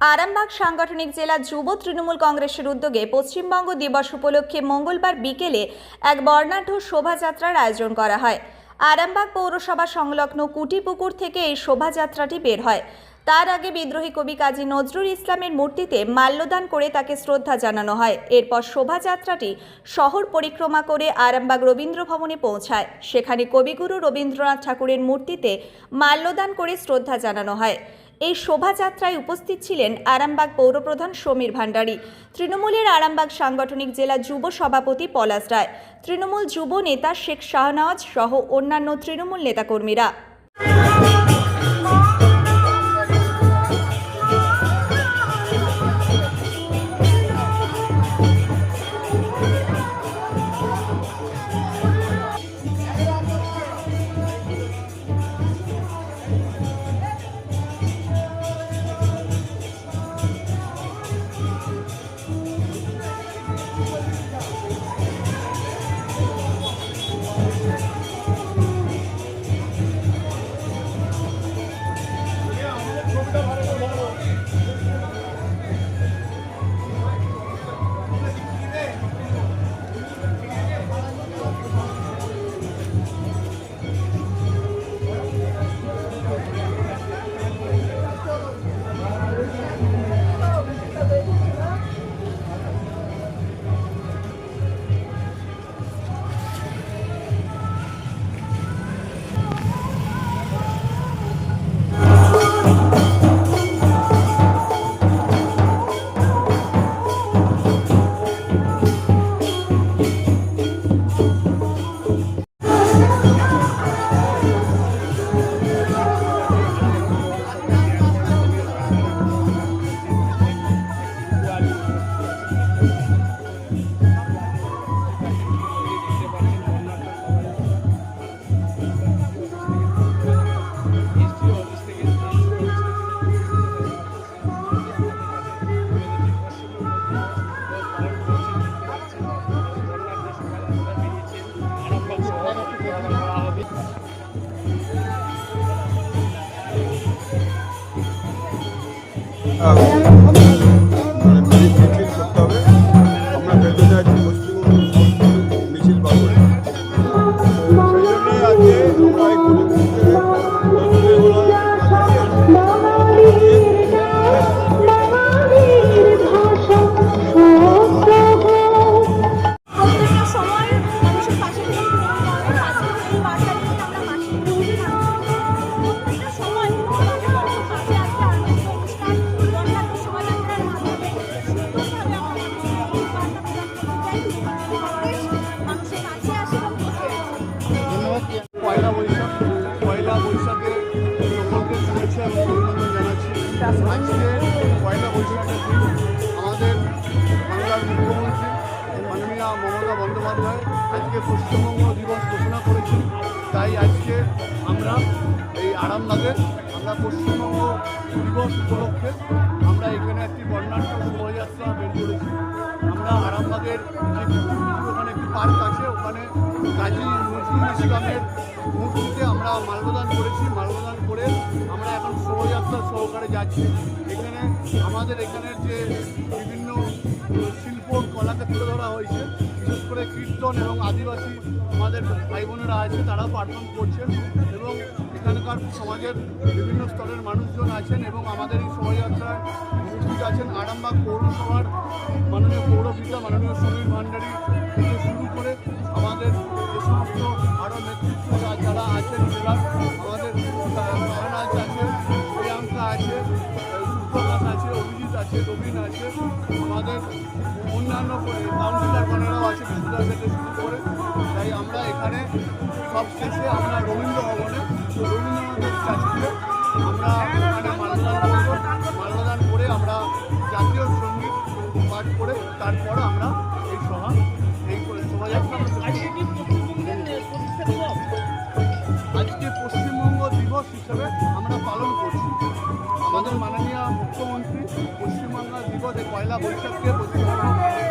আরামবাগ সাংগঠনিক জেলা যুব তৃণমূল কংগ্রেসের উদ্যোগে পশ্চিমবঙ্গ দিবস উপলক্ষে মঙ্গলবার বিকেলে এক বর্ণাঢ্য শোভাযাত্রার আয়োজন করা হয়। আরামবাগ পৌরসভা সংলগ্ন কুটিপুকুর থেকে এই শোভাযাত্রাটি বের হয়। তার আগে বিদ্রোহী কবি কাজী নজরুল ইসলামের মূর্তিতে মাল্যদান করে তাকে শ্রদ্ধা জানানো হয়। এরপর শোভাযাত্রাটি শহর পরিক্রমা করে আরামবাগ রবীন্দ্র ভবনে পৌঁছায়। সেখানে কবিগুরু রবীন্দ্রনাথ ঠাকুরের মূর্তিতে মাল্যদান করে শ্রদ্ধা জানানো হয়। এই শোভাযাত্রায় উপস্থিত ছিলেন আরামবাগ পৌরপ্রধান সমীর ভান্ডারী, তৃণমূলের আরামবাগ সাংগঠনিক জেলা যুব সভাপতি পলাশ রায়, তৃণমূল যুব নেতা শেখ শাহনওয়াজ সহ অন্যান্য তৃণমূল নেতাকর্মীরা। Okay. পয়লা বৈশাখ, পয়লা বৈশাখে সকলকে শুভেচ্ছা এবং অভিনন্দন জানাচ্ছি। আজকে পয়লা বৈশাখের দিন আমাদের বাংলার মুখ্যমন্ত্রী মাননীয় মমতা বন্দ্যোপাধ্যায় আজকে পশ্চিমবঙ্গ দিবস ঘোষণা করেছেন। তাই আজকে আমরা এই আরামবাগে আমরা পশ্চিমবঙ্গ দিবস উপলক্ষে আমরা এখানে একটি বর্ণাঢ্য শোভাযাত্রা বের করেছি। আমরা আরামবাগের যে ওখানে একটি পার্ক আছে, ওখানে কাজী নজরুল ইসলামের মূর্তিতে আমরা মাল্যদান করেছি মাল্যদান করে আমরা এখন শোভাযাত্রা সহকারে যাচ্ছি। এখানে আমাদের এখানের যে বিভিন্ন শিল্প কলাকে তুলে ধরা হয়েছে, বিশেষ করে কীর্তন এবং আদিবাসী আমাদের ভাই বোনেরা আছে তারা পারফর্ম করছেন এবং এখানকার সমাজের বিভিন্ন স্তরের মানুষজন আছেন এবং আমাদের এই শোভাযাত্রায় উপস্থিত আছেন আরামবাগ পৌরসভার মাননীয় পৌরপিতা, মাননীয় সমীর ভান্ডারী থেকে শুরু করে আমাদের যে সমস্ত আরও নেতৃত্ব অন্যান্য কাউন্সিলরগণেরাও আছে বিদ্যুৎ থেকে শুরু করে তাই আমরা এখানে সব শেষে আমরা রবীন্দ্র ভবনে রবীন্দ্রনাথের স্ট্যাচুতে আমরা এখানে মাল্যদান করব। মাল্যদান করে আমরা জাতীয় সংগীত পাঠ করে তারপর আমরা এই সভা এই করে শোভাযাত্রা। আজকে পশ্চিমবঙ্গ দিবস হিসেবে আমরা পালন করছি। আমাদের মাননীয় মুখ্যমন্ত্রী পশ্চিমবাংলা দিবসে পয়লা বৈশাখকে পশ্চিমবঙ্গ